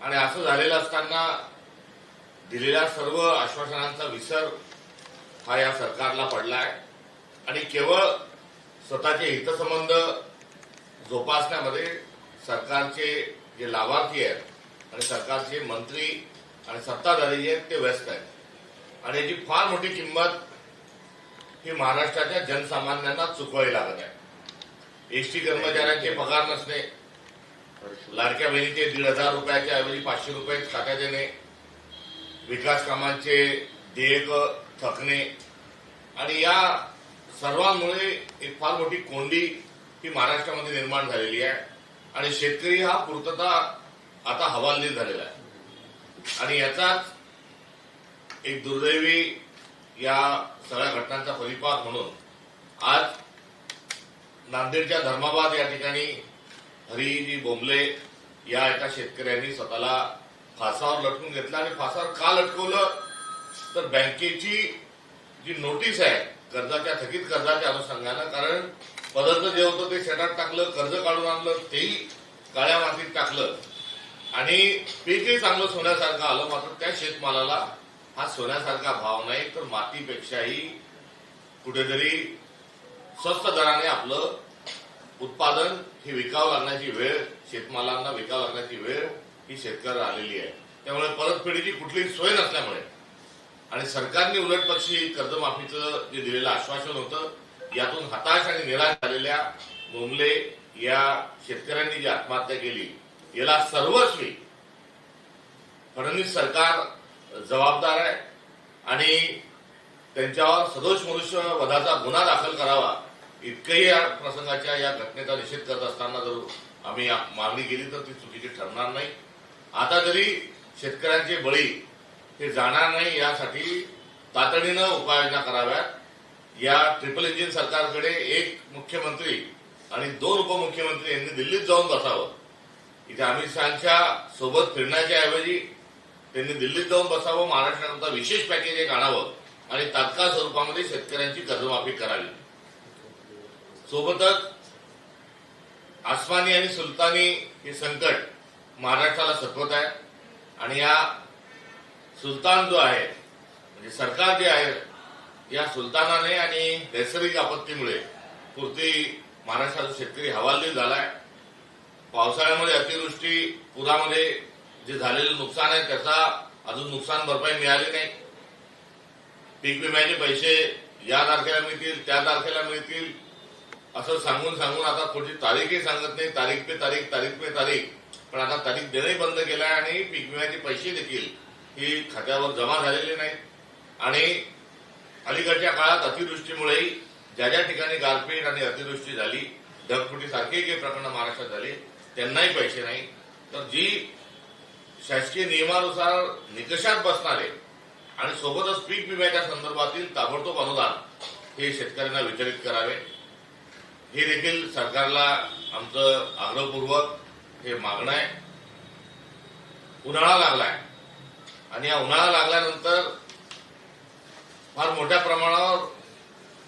आणि असं झालेलं असताना दिलेल्या सर्व आश्वासनांचा विसर हा या सरकारला पडला आहे आणि केवळ स्वतःचे हितसंबंध जोपासण्यामध्ये सरकारचे जे लाभार्थी आहेत आणि सरकारचे मंत्री आणि सत्ताधारी जे आहेत ते व्यस्त आहेत. आणि याची फार मोठी किंमत ही महाराष्ट्राच्या जनसामान्यांना चुकवावी लागत आहे. एसटी कर्मचाऱ्यांचे पगार नसणे लाडक्या बहिणीचे दीड हजार रुपयाच्या ऐवजी पाचशे रुपये खात्यात देणे विकास कामांचे देयक थकणे. आणि या सर्वांमुळे एक फार मोठी कोंडी ही महाराष्ट्रामध्ये निर्माण झालेली आहे. आणि शेतकरी हा पूर्तता आता हवालदिल झालेला आहे. आणि याचाच एक दुर्दैवी या सगळ्या घटनांचा परिपाक म्हणून आज नांदेडच्या धर्माबाद या ठिकाणी हरिजी बोंबले या एका शेतकऱ्यांनी स्वतःला फासावर लटकून घेतलं आणि फासावर का लटकवलं? तर बँकेची जी नोटीस आहे कर्जाच्या थकीत कर्जाच्या अनुषंगानं कारण पदार्थ जे होतं ते शेतात टाकलं कर्ज काढून आणलं तेही काळ्या मातीत टाकलं. आणि पीकही चांगलं सोन्यासारखं आलं मात्र त्या शेतमालाला हा सोन्यासारखा भाव नाही तर मातीपेक्षाही कुठेतरी स्वस्त दराने आपलं उत्पादन ही विकावं लागण्याची वेळ शेतमालांना विकावं लागण्याची वेळ ही शेतकऱ्याला आलेली आहे. त्यामुळे परतफेडीची कुठलीही सोय नसल्यामुळे आणि सरकारने उलटपक्षी कर्जमाफीचं जे दिलेलं आश्वासन होतं यातून हताश आणि निराश झालेल्या बोंबले या शेतकऱ्यांनी जी आत्महत्या केली याला सर्वस्वी फडणवीस सरकार जबाबदार आहे आणि त्यांच्यावर सदोष मनुष्य वधाचा गुन्हा दाखल करावा इतकंही या प्रसंगाच्या या घटनेचा निषेध करत असताना जर आम्ही मागणी केली तर ती चुकीची ठरणार नाही. आता तरी शेतकऱ्यांचे बळी हे जाणार नाही यासाठी तातडीनं उपाययोजना कराव्यात. या ट्रिपल इंजिन सरकारकडे एक मुख्यमंत्री आणि दोन उपमुख्यमंत्री यांनी दिल्लीत जाऊन बसावं. इथे अमित शहाच्या सोबत फिरण्याच्या ऐवजी त्यांनी दिल्लीत जाऊन बसावं. महाराष्ट्राकरता विशेष पॅकेज एक आणावं आणि तात्काळ स्वरूपामध्ये शेतकऱ्यांची कर्जमाफी करावी. सोबतच आसमानी आणि सुलतानी हे संकट महाराष्ट्राला सतवत आहे. आणि या सुलतान जो आहे म्हणजे सरकार जे आहे या सुलतानाने आणि नैसर्गिक आपत्तीमुळे पुरती महाराष्ट्राचा शेतकरी हवालदिल झालाय. पावसाळ्यामध्ये अतिवृष्टी पुरामध्ये जे झालेलं नुकसान आहे त्याचा अजून नुकसान भरपाई मिळाली नाही. पीक विम्याचे पैसे या तारखेला मिळतील त्या तारखेला मिळतील. असं सांगून सांगून आता पुढची तारीखही सांगत नाही. तारीख पे तारीख तारीख पे तारीख. पण आता तारीख देणंही बंद केलं आहे आणि पीक विम्याचे पैसे देखील ही खात्यावर जमा झालेले नाहीत. आणि अलीकडच्या काळात अतिवृष्टीमुळेही ज्या ज्या ठिकाणी गारपीट आणि अतिवृष्टी झाली ढगफुटीसारखे जे प्रकरण महाराष्ट्रात झाले त्यांनाही पैसे नाही. तर जी शासकीय नियमानुसार निकषात बसणारे आणि सोबतच पीक विम्याच्या संदर्भातील ताबडतोब अनुदान हे शेतकऱ्यांना वितरित करावे. हे देखील सरकारला आमचं आग्रहपूर्वक हे मागणं आहे. उन्हाळा लागलाय. आणि या उन्हाळा लागल्यानंतर फार मोठ्या प्रमाणावर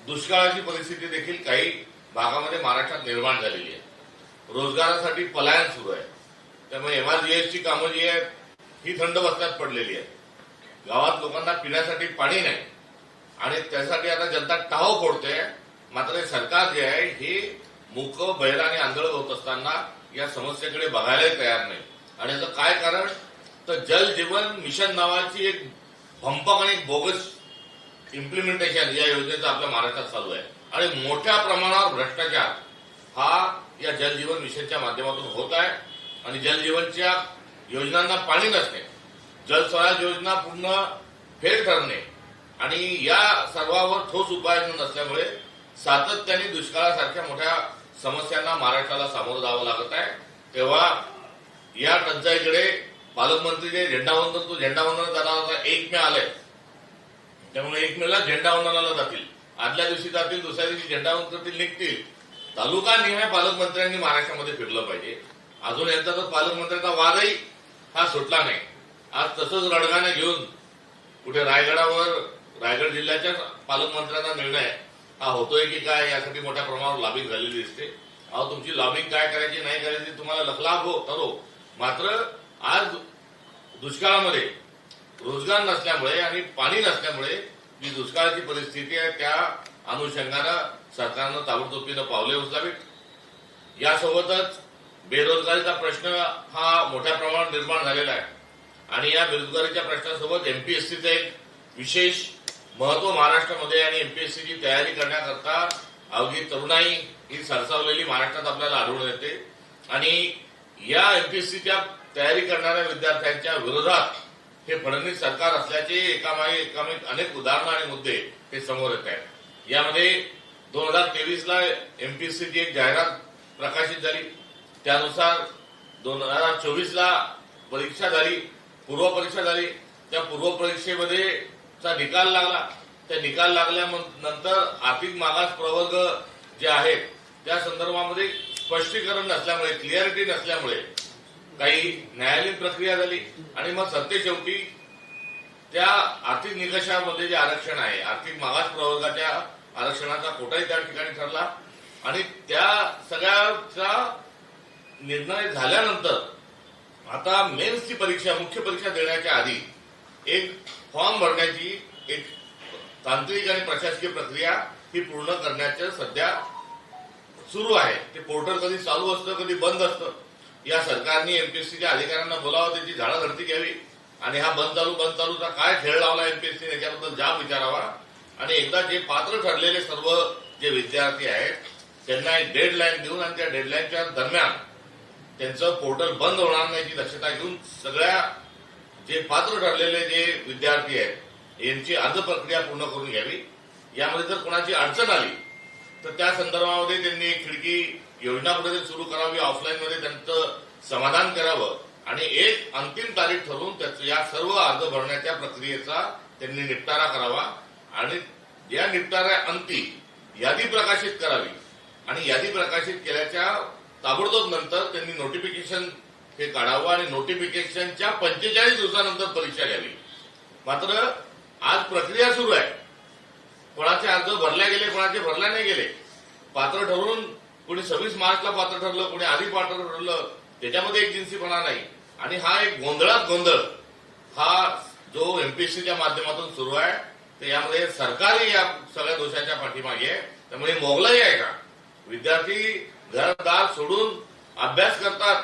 दुष्काळाची परिस्थिती देखील काही भागामध्ये महाराष्ट्रात निर्माण झालेली आहे. रोजगारासाठी पलायन सुरू आहे. त्यामुळे एमआरजीएसची कामं जी आहेत ही थंड बसण्यात पडलेली आहे गावात लोकांना पिण्यासाठी पाणी नाही. आणि त्यासाठी आता जनता टाहो फोडते. मात्र हे सरकार जे आहे हे मूक बैर आणि आंधळ होत असताना या समस्येकडे बघायलाही तयार नाही. आणि याचं काय कारण? तर जल जीवन मिशन नावाची एक भंपक आणि एक बोगस इम्प्लिमेंटेशन या योजनेचं आपल्या महाराष्ट्रात चालू आहे. आणि मोठ्या प्रमाणावर भ्रष्टाचार हा या जल जीवन मिशनच्या माध्यमातून होत आहे. आणि जल जीवनच्या योजनांना पाणी नसणे जल स्वराज योजना पूर्ण फेल ठरणे आणि या सर्वावर ठोस उपाययोजना नसल्यामुळे सातत्याने दुष्काळासारख्या मोठ्या समस्यांना महाराष्ट्राला सामोरं जावं लागत आहे. तेव्हा या टंचाईकडे पालकमंत्री जे झेंडावंदन तो झेंडावंदन जाणार होता एक मे आलाय. त्यामुळे एक मेला झेंडावंदनाला जातील. आदल्या दिवशी जातील दुसऱ्या दिवशी झेंडावंदनातील निघतील. तालुका निहाय पालकमंत्र्यांनी महाराष्ट्रामध्ये फिरलं पाहिजे. अजून यांचा तर पालकमंत्र्यांचा वादही हा सुटला नाही. आज तसंच रडगाने घेऊन कुठे रायगडावर रायगड जिल्ह्याच्या पालकमंत्र्यांचा निर्णय हा होतोय की काय यासाठी मोठ्या प्रमाणावर लॉबिंग झालेली दिसते. अहो तुमची लॉबिंग काय करायची नाही करायची तुम्हाला लखलाभ हो ठरो मात्र आज दुष्काळामध्ये रोजगार नसल्यामुळे आणि पाणी नसल्यामुळे जी दुष्काळाची परिस्थिती आहे त्या अनुषंगानं सरकारनं ताबडतोबीनं पावले उचलावीत. यासोबतच बेरोजगारीचा प्रश्न हा मोठ्या प्रमाणात निर्माण झालेला आहे. आणि या बेरोजगारीच्या प्रश्नासोबत एमपीएससीचं एक विशेष महत्त्व महाराष्ट्रामध्ये आणि एमपीएससीची तयारी करण्याकरता अवघी तरुणाई ही सरसावलेली महाराष्ट्रात आपल्याला आढळून येते. आणि या एमपीएससीच्या तयारी करणाऱ्या विद्यार्थ्यांच्या विरोधात हे फडणवीस सरकार असल्याचे एकामागे एकामागे अनेक उदाहरणं आणि मुद्दे हे समोर येत आहेत. यामध्ये दोन हजार तेवीसला एमपीएससीची एक जाहिरात प्रकाशित झाली. त्यानुसार दोन हजार चोवीसला परीक्षा झाली पूर्व परीक्षा झाली. त्या पूर्व परीक्षेमध्ये चा निकाल लागला. त्या निकाल लागल्यानंतर आर्थिक मागास प्रवर्ग जे आहेत त्या संदर्भामध्ये स्पष्टीकरण नसल्यामुळे क्लिअरिटी नसल्यामुळे काही न्यायालयीन प्रक्रिया झाली. आणि मग सत्तेशेवटी त्या आर्थिक निकषामध्ये जे आरक्षण आहे आर्थिक मागास प्रवर्गाच्या आरक्षणाचा कोटाही त्या ठिकाणी ठरला. आणि त्या सगळ्याचा निर्णय झाल्यानंतर आता मेन्सची परीक्षा मुख्य परीक्षा देण्याच्या आधी एक फॉर्म भरण्याची एक तांत्रिक आणि प्रशासकीय प्रक्रिया ही पूर्ण करण्याचं सध्या सुरू आहे. ते पोर्टल कधी चालू असतं कधी बंद असतं या सरकारने एमपीएससीच्या अधिकाऱ्यांना बोलावं त्याची झाडाधरती घ्यावी. आणि हा बंद चालू बंद चालूचा काय खेळ लावला एमपीएससी याच्याबद्दल जाब विचारावा. आणि एकदा जे पात्र ठरलेले सर्व जे विद्यार्थी आहेत त्यांना एक डेडलाईन देऊन आणि त्या डेडलाईनच्या दरम्यान त्यांचं पोर्टल बंद होणार नाही याची दक्षता घेऊन सगळ्या जे पात्र ठरलेले जे विद्यार्थी आहेत यांची अर्ज प्रक्रिया पूर्ण करून घ्यावी. यामध्ये जर कोणाची अडचण आली तर त्या संदर्भामध्ये त्यांनी एक खिडकी योजना कुठेतरी सुरू करावी ऑफलाईनमध्ये त्यांचं समाधान करावं आणि एक अंतिम तारीख ठरवून त्याचं या सर्व अर्ज भरण्याच्या प्रक्रियेचा त्यांनी निपटारा करावा आणि या निपटारा अंती यादी प्रकाशित करावी. आणि यादी प्रकाशित केल्याच्या ताबडतोब नंतर त्यांनी नोटिफिकेशन हे काढावं आणि नोटिफिकेशनच्या पंचेचाळीस दिवसानंतर परीक्षा घ्यावी. मात्र आज प्रक्रिया सुरू आहे. कोणाचे अर्ज भरले गेले कोणाचे भरले नाही गेले. पात्र ठरवून कोणी सव्वीस मार्चला पात्र ठरलं कोणी आधी पात्र ठरलं त्याच्यामध्ये एक जिन्सीपणा नाही. आणि हा एक गोंधळात गोंधळ. हा जो एमपीएससीच्या माध्यमातून सुरू आहे तर यामध्ये सरकारही या सगळ्या दोषांच्या पाठीमागे आहे. त्यामुळे मोगलाई आहे का? विद्यार्थी घरदार सोडून अभ्यास करतात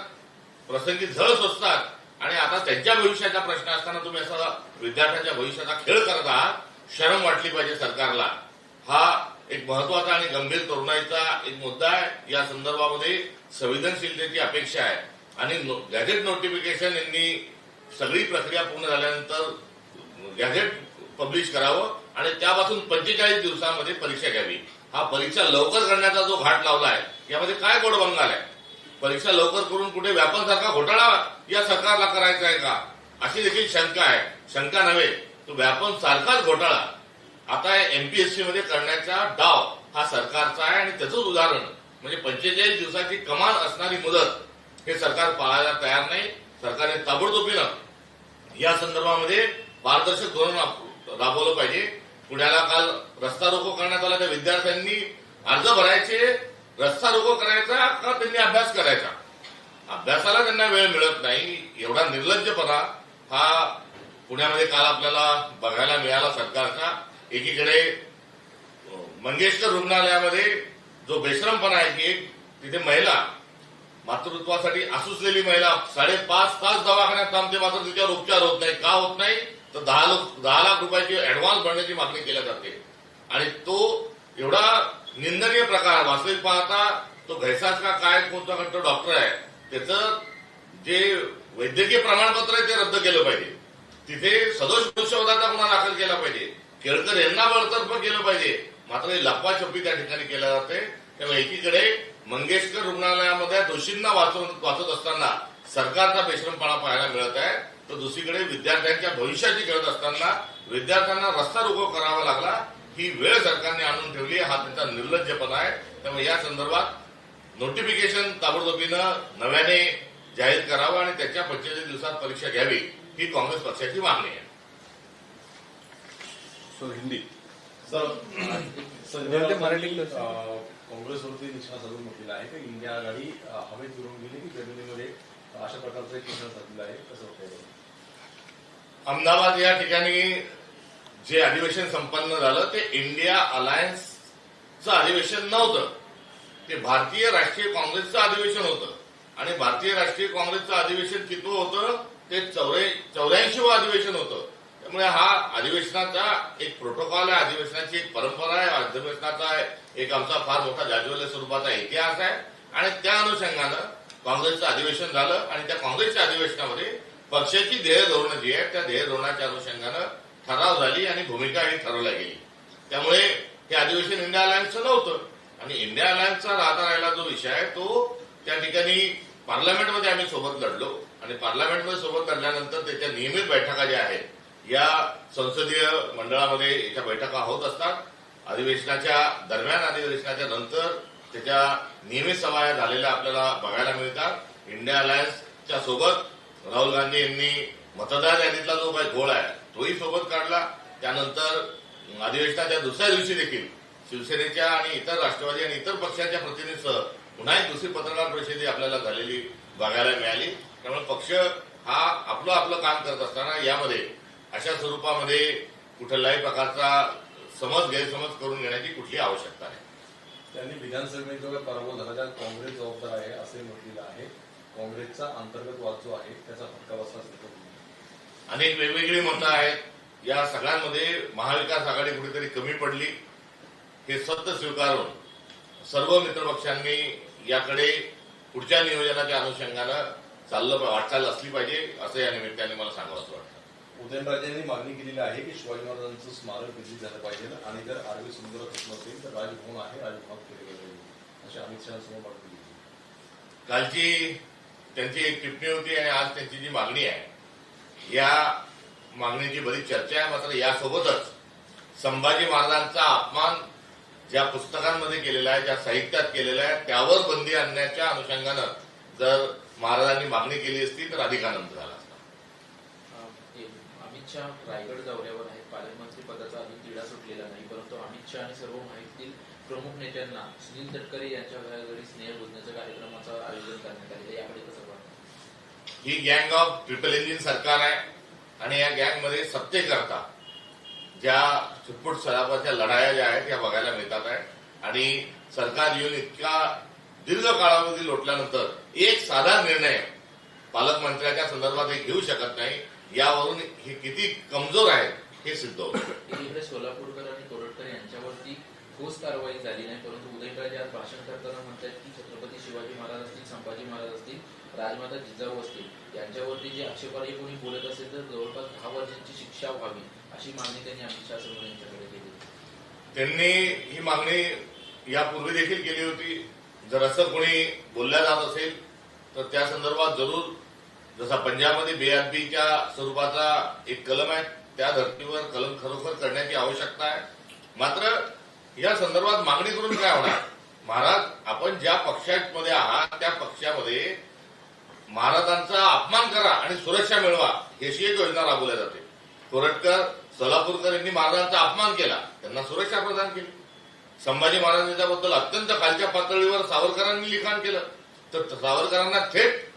प्रसंगी झळ सोसतात आणि आता त्यांच्या भविष्याचा प्रश्न असताना तुम्ही असा विद्यार्थ्यांच्या भविष्याचा खेळ करत आहात शरम वाटली पाहिजे सरकारला. हा एक महत्त्वाचा आणि गंभीर तरुणाईचा एक मुद्दा आहे. या संदर्भामध्ये संवेदनशीलतेची अपेक्षा आहे. आणि नो- गॅझेट नोटिफिकेशन यांनी सगळी प्रक्रिया पूर्ण झाल्यानंतर गॅझेट पब्लिश करावं आणि त्यापासून पंचेचाळीस दिवसांमध्ये परीक्षा घ्यावी. हा परीक्षा लवकर करण्याचा जो घाट लावला आहे यामध्ये काय गोडबंगाल आहे? परीक्षा लवकर करून कुठे व्यापनसारखा घोटाळा या सरकारला करायचा आहे का? अशी देखील शंका आहे. शंका नव्हे तो व्यापन सारखाच घोटाळा. आता एमपीएससी मध्ये करण्याचा डाव हा सरकारचा आहे आणि त्याचंच उदाहरण म्हणजे पंचेचाळीस दिवसाची कमाल असणारी मुदत हे सरकार पाळायला तयार नाही. सरकारने ताबडतोबीनं या संदर्भामध्ये पारदर्शक धोरण राबवलं पाहिजे. पुण्याला काल रस्ता रोको करण्यात आला. त्या विद्यार्थ्यांनी अर्ज भरायचे. रस्ता रोको करायचा का त्यांनी अभ्यास करायचा? अभ्यासाला त्यांना वेळ मिळत नाही. एवढा निर्लज्जपणा हा पुण्यामध्ये काल आपल्याला बघायला मिळाला सरकारचा. एकीकडे मंगेशकर रुग्णालयामध्ये जो बेश्रमपणा आहे की एक तिथे महिला मातृत्वासाठी असुसलेली महिला साडेपाच तास दवाखान्यात थांबते मात्र तिच्यावर उपचार होत नाही. का होत नाही? तर दहा दहा लाख रुपयाची ऍडव्हान्स भरण्याची मागणी केल्या जाते. आणि तो एवढा निंदनीय प्रकार वास्तविक पाहता तो घैसाच का काय कोणता कोणता डॉक्टर आहे त्याचं जे वैद्यकीय प्रमाणपत्र आहे ते रद्द केलं पाहिजे. तिथे सदोष वृक्षवधाचा गुन्हा दाखल केला पाहिजे. केळकर यांना बळतर्फ केलं पाहिजे. मात्र हे लपवाछपी त्या ठिकाणी केल्या जाते. त्यामुळे एकीकडे मंगेशकर रुग्णालयामध्ये दोषींना वाचवून वाचत असताना सरकारचा बेश्रमपणा पाहायला मिळत आहे. तर दुसरीकडे विद्यार्थ्यांच्या भविष्याची खेळत असताना विद्यार्थ्यांना रस्ता रोको करावा लागला. ही वेळ सरकारने आणून ठेवली हा त्यांचा निर्लज्जपणा आहे. त्यामुळे या संदर्भात नोटिफिकेशन ताबडतोबीनं नव्याने जाहीर करावं आणि त्याच्या पंचेचाळीस दिवसात परीक्षा घ्यावी ही काँग्रेस पक्षाची मागणी आहे. सर हिंदी. सर काँग्रेसवरती निशाणा साधून म्हटलेला आहे की इंडिया आघाडी हवेत विरून गेली की जमिनीमध्ये अशा प्रकारचं एक निशाणा साधलेला आहे? कसं होतं अहमदाबाद या ठिकाणी जे अधिवेशन संपन्न झालं ते इंडिया अलायन्सचं अधिवेशन नव्हतं. ते भारतीय राष्ट्रीय काँग्रेसचं अधिवेशन होतं. आणि भारतीय राष्ट्रीय काँग्रेसचं अधिवेशन किती होतं? ते चौऱ्या चौऱ्याऐंशी अधिवेशन होतं. त्यामुळे हा अधिवेशनाचा एक प्रोटोकॉल आहे अधिवेशनाची एक परंपरा आहे अधिवेशनाचा एक आमचा फार मोठा जाज्वल्य स्वरूपाचा इतिहास आहे. आणि त्या अनुषंगानं काँग्रेसचं अधिवेशन झालं. आणि त्या काँग्रेसच्या अधिवेशनामध्ये पक्षाची ध्येय धोरणं जी आहेत त्या ध्येय धोरणाच्या अनुषंगानं ठराव झाली आणि भूमिका ही ठरवल्या गेली. त्यामुळे हे अधिवेशन इंडिया अलायन्सचं नव्हतं. आणि इंडिया अलायन्सचा राहता राहिला जो विषय आहे तो त्या ठिकाणी पार्लमेंटमध्ये आम्ही सोबत लढलो आणि पार्लमेंटमध्ये सोबत लढल्यानंतर त्याच्या नियमित बैठका ज्या आहेत या संसदीय मंडळामध्ये याच्या बैठका होत असतात. अधिवेशनाच्या दरम्यान अधिवेशनाच्या नंतर त्याच्या नियमित सभा झालेल्या आपल्याला बघायला मिळतात. इंडिया अलायन्सच्या सोबत राहुल गांधी यांनी मतदार यादीतला जो काही घोळ आहे तोही सोबत काढला. त्यानंतर अधिवेशनाच्या दुसऱ्या दिवशी देखील शिवसेनेच्या आणि इतर राष्ट्रवादी आणि इतर पक्षांच्या प्रतिनिधीसह पुन्हा एक दुसरी पत्रकार परिषद आपल्याला झालेली बघायला मिळाली. त्यामुळे पक्ष हा आपलं आपलं काम करत असताना यामध्ये अशा स्वरूपामध्ये कुठल्याही प्रकारचा समज गैरसमज करून घेण्याची कुठली आवश्यकता नाही. त्यांनी विधानसभेत जो काही पराभव झाला त्यात काँग्रेस जबाबदार आहे असे म्हटलेलं आहे. काँग्रेसचा अंतर्गत वाद जो आहे त्याचा फटका बसला अनेक वेगवेगळी मतं आहेत. या सगळ्यांमध्ये महाविकास आघाडी कुठेतरी कमी पडली. हे सत्य स्वीकारून सर्व मित्रपक्षांनी याकडे पुढच्या नियोजनाच्या अनुषंगानं चाललं वाटचाल असली पाहिजे असं या निमित्ताने मला सांगावंसं वाटतं. उदयनराजेंनी मागणी केलेली आहे की शिवाजी महाराजांचं स्मारक विकसित झालं पाहिजे आणि जर आरबी सुंदर नसेल तर राजभवन आहे राजभवनात केले गेले पाहिजे अशी अमित शहासमोर मागणी केली. कालची त्यांची एक टिप्पणी होती आणि आज त्यांची जी मागणी आहे या मागणीची बरीच चर्चा आहे. मात्र यासोबतच संभाजी महाराजांचा अपमान ज्या पुस्तकांमध्ये केलेला आहे ज्या साहित्यात केलेला आहे त्यावर बंदी आणण्याच्या अनुषंगानं जर महाराजांनी मागणी केली असती तर अधिक आनंद झाला असता. अमित शहा रायगड दौऱ्यावर आहेत. पालकमंत्री पदाचा अजून तिढा सुटलेला नाही परंतु अमित शहा आणि सर्व माहितीतील प्रमुख नेत्यांना सुनील तटकरे यांच्या घराघरी स्नेह बुजण्याच्या कार्यक्रमाचं आयोजन करण्यात आले याकडे कसं ही गँग ऑफ ट्रिपल इंजिन सरकार आहे आणि या गँगमध्ये सत्तेकरता ज्या छुटपुट सराफाच्या लढाया ज्या आहेत त्या बघायला मिळतात आहे. आणि सरकार येऊन इतक्या दीर्घ काळामध्ये लोटल्यानंतर एक साधा निर्णय पालकमंत्र्याच्या संदर्भात हे घेऊ शकत नाही. यावरून हे किती कमजोर आहेत हे सिद्ध होतं. सोलापूरकर आणि कोरटकर यांच्यावरती ठोस कारवाई झाली नाही परंतु उदयकर आज भाषण करताना म्हणतात की छत्रपती शिवाजी महाराज असतील संभाजी महाराज असतील राजमाता जिजाऊ असतील यांच्यावरती जे आक्षेपार्ह कोणी बोलत असेल तर जवळपास दहा वर्षांची शिक्षा व्हावी अशी मागणी त्यांनी अमित शहा समोर यांच्याकडे केली. त्यांनी ही मागणी यापूर्वी देखील केली होती. जर असं कोणी बोलल्या जात असेल तर त्या संदर्भात जरूर जसा पंजाबमध्ये बेअदबीच्या स्वरूपाचा एक कलम आहे त्या धर्तीवर कलम खरोखर करण्याची आवश्यकता आहे. मात्र या संदर्भात मागणी करून काय होणार? महाराज आपण ज्या पक्षामध्ये आहात त्या पक्षामध्ये महाराजांचा अपमान करा आणि सुरक्षा मिळवा अशी एक योजना राबवल्या जाते. कोरटकर सोलापूरकर यांनी महाराजांचा अपमान केला. त्यांना सुरक्षा प्रदान केली. संभाजी महाराजांच्या बद्दल अत्यंत खालच्या पातळीवर सावरकरांनी लिखाण केलं. तर सावरकरांना थेट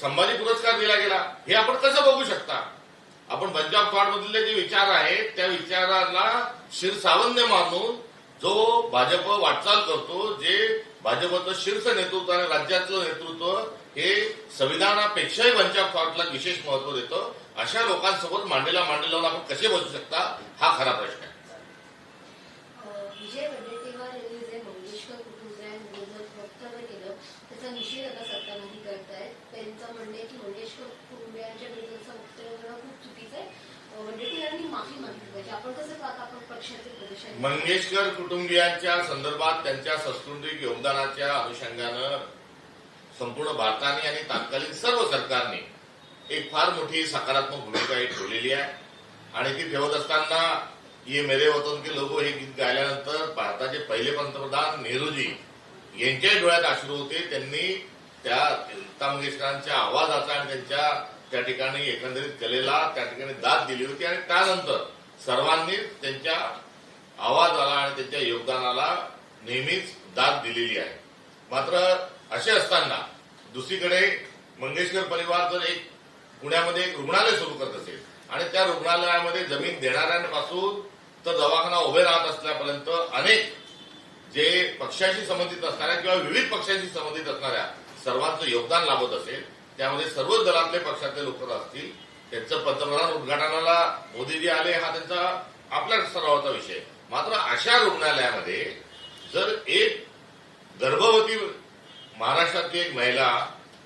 संभाजी पुरस्कार दिला गेला. हे आपण कसं बघू शकता? आपण पंजाब फाड मधले जे विचार आहेत त्या विचाराला शिरसावन्य मानून जो भाजप वाटचाल करतो जे भाजपचं शीर्ष नेतृत्व आणि राज्याचं नेतृत्व हे संविधानापेक्षाही पंजाब फाटला विशेष महत्त्व देतं. अशा लोकांसोबत मांडीला मांडी लावून आपण कसे बसू शकता हा खरा प्रश्न आहे. मंगेशकर कुटुंबियांच्या संदर्भात त्यांच्या सांस्कृतिक योगदानाच्या अनुषंगानं संपूर्ण भारताने आणि तात्कालीन सर्व सरकारने एक फार मोठी सकारात्मक भूमिका ही ठेवलेली आहे. आणि ती ठेवत असताना ये मेरे वतन के लोगो हे गीत गायल्यानंतर भारताचे पहिले पंतप्रधान नेहरूजी यांच्याही डोळ्यात अश्रू होते. त्यांनी त्या लता मंगेशकरांच्या आवाजाचा आणि त्यांच्या त्या ठिकाणी एकंदरीत कलेला त्या ठिकाणी दाद दिली होती. आणि त्यानंतर सर्वांनी त्यांच्या आवाजाला आणि त्यांच्या योगदानाला नेहमीच दाद दिलेली आहे. मात्र असे असताना दुसरीकडे मंगेशकर परिवार जर एक पुण्यामध्ये एक रुग्णालय सुरू करत असेल आणि त्या रुग्णालयामध्ये जमीन देणाऱ्यांपासून तर दवाखाना उभे राहत असल्यापर्यंत अनेक जे पक्षाशी संबंधित असणाऱ्या किंवा विविध पक्षाशी संबंधित असणाऱ्या सर्वांचं योगदान लाभत असेल त्यामध्ये सर्वच दलातले पक्षातले लोक असतील त्यांचं पंतप्रधान उद्घाटनाला मोदीजी आले हा त्यांचा आपल्या सरावाचा विषय. मात्र अशा रुग्णालयामध्ये जर एक गर्भवती महाराष्ट्रातली एक महिला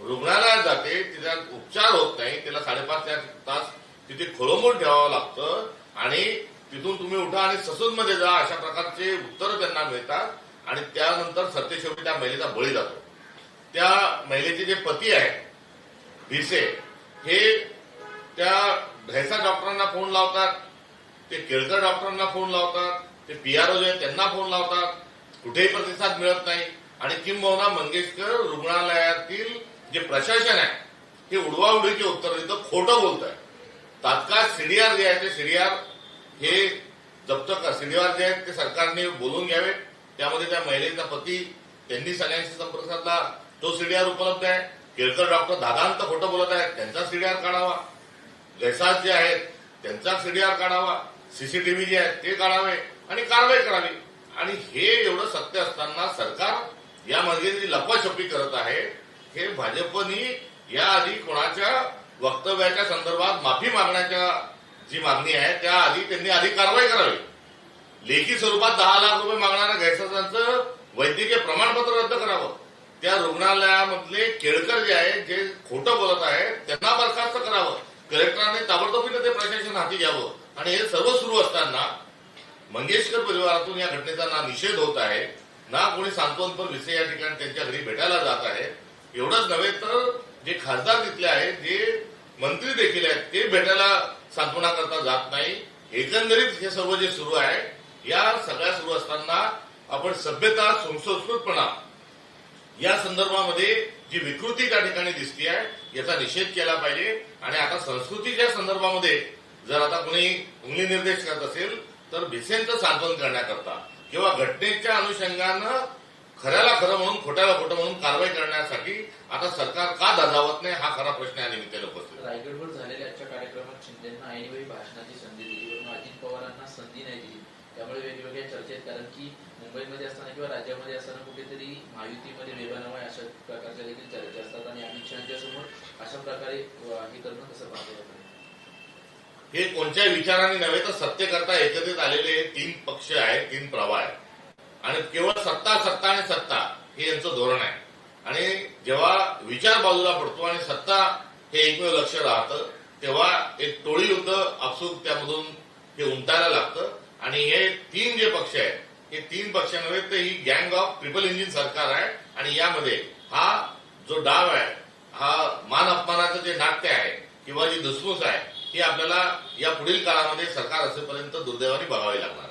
रुग्णालयात जाते तिचा उपचार होत नाही तिला साडेपाच ते तास तिथे खोळंबून ठेवावं लागतं आणि तिथून तुम्ही उठा आणि ससूनमध्ये जा अशा प्रकारचे उत्तरं त्यांना मिळतात आणि त्यानंतर सत्यशेवटी त्या महिलेचा बळी जातो. त्या महिलेचे जे पती आहेत भिसे हे त्या भैसा डॉक्टरांना फोन लावतात ते केळकर डॉक्टरांना फोन लावतात ते पीआरओ जे आहेत त्यांना फोन लावतात कुठेही प्रतिसाद मिळत नाही. आणि किंबहुना मंगेशकर रुग्णालयातील जे प्रशासन आहे ते उडवाउडीचे उत्तर देतं खोटं बोलत आहे तात्काळ सीडीआर जे आहे ते सीडीआर हे जप्त कर सीडीआर जे आहेत ते सरकारने बोलून घ्यावे. त्यामध्ये त्या महिलेचा पती त्यांनी सगळ्यांशी संपर्क साधला. तो सीडीआर उपलब्ध आहे. केळकर डॉक्टर दादांत खोटं बोलत आहेत त्यांचा सीडीआर काढावा. लेसाज जे आहेत त्यांचा सीडीआर काढावा. सीसीटीव्ही जे आहेत ते काढावे आणि कारवाई करावी. आणि हे एवढं सत्य असताना सरकार या जी लपाछपी करत आहे हे भाजपनी याआधी कोणाच्या वक्तव्याच्या संदर्भात माफी मागण्याच्या जी मागणी आहे त्याआधी त्यांनी आधी कारवाई करावी. लेखी स्वरूपात दहा लाख रुपये मागणाऱ्या गैरसदनाचं वैद्यकीय प्रमाणपत्र रद्द करावं. त्या रुग्णालयामधले केळकर जे आहेत जे खोटं बोलत आहेत त्यांना बरखास्त करावं. कलेक्टरांनी ताबडतोबीनं ते प्रशासन हाती घ्यावं. आणि हे सर्व सुरू असताना मंगेशकर परिवारातून या घटनेचा ना निषेध होत आहे. ना कोणी सांत्वनपर विषय या ठिकाणी त्यांच्या घरी भेटायला जात आहे. एवढंच नव्हे तर जे खासदार तिथले आहेत जे मंत्री देखील आहेत ते भेटायला सांत्वना करता जात नाही. एकंदरीत हे सर्व जे सुरू आहे या सगळ्या सुरू असताना आपण सभ्यता सुसंस्कृतपणा या संदर्भामध्ये जी विकृती त्या ठिकाणी दिसते आहे याचा निषेध केला पाहिजे. आणि आता संस्कृतीच्या संदर्भामध्ये जर आता कोणी उंगली निर्देश करत असेल तर भिसेंचं सांत्वन करण्याकरता. किंवा घटनेच्या अनुषंगानं खऱ्याला खरं म्हणून खोट्याला खोटं म्हणून कारवाई करण्यासाठी आता सरकार का धजावत नाही हा खरा प्रश्न या निमित्ताने उपस्थित आहे. रायगडवर झालेल्या आजच्या कार्यक्रमात शिंदेना ऐनवेळी भाषणाची संधी दिली. पण अजित पवारांना संधी नाही दिली. त्यामुळे वेगवेगळ्या चर्चेत कारण की मुंबईमध्ये असताना किंवा राज्यामध्ये असताना कुठेतरी महायुतीमध्ये वेबानामा अशा प्रकारच्या देखील चर्चा असतात आणि अमित शहाच्या समोर अशा प्रकारे हे करणं कसं पाहतो हे कोणत्याही विचाराने नव्हे तर सत्य करता एकत्रित आलेले हे तीन पक्ष आहेत तीन प्रवाह आहेत. आणि केवळ सत्ता सत्ता आणि सत्ता हे यांचं धोरण आहे. आणि जेव्हा विचार बाजूला पडतो आणि सत्ता हे एकमेव लक्ष राहतं तेव्हा एक टोळी युद्ध आपसूक त्यामधून हे उमटायला लागतं. आणि हे तीन जे पक्ष आहेत हे तीन पक्ष नव्हे तर ही गँग ऑफ ट्रिपल इंजिन सरकार आहे. आणि यामध्ये हा जो डाव आहे हा मान अपमानाचं जे नाट्य आहे किंवा जी धुसफूस आहे हे आपल्याला या पुढील काळामध्ये सरकार असेपर्यंत दुर्दैवाने बघावे लागणार.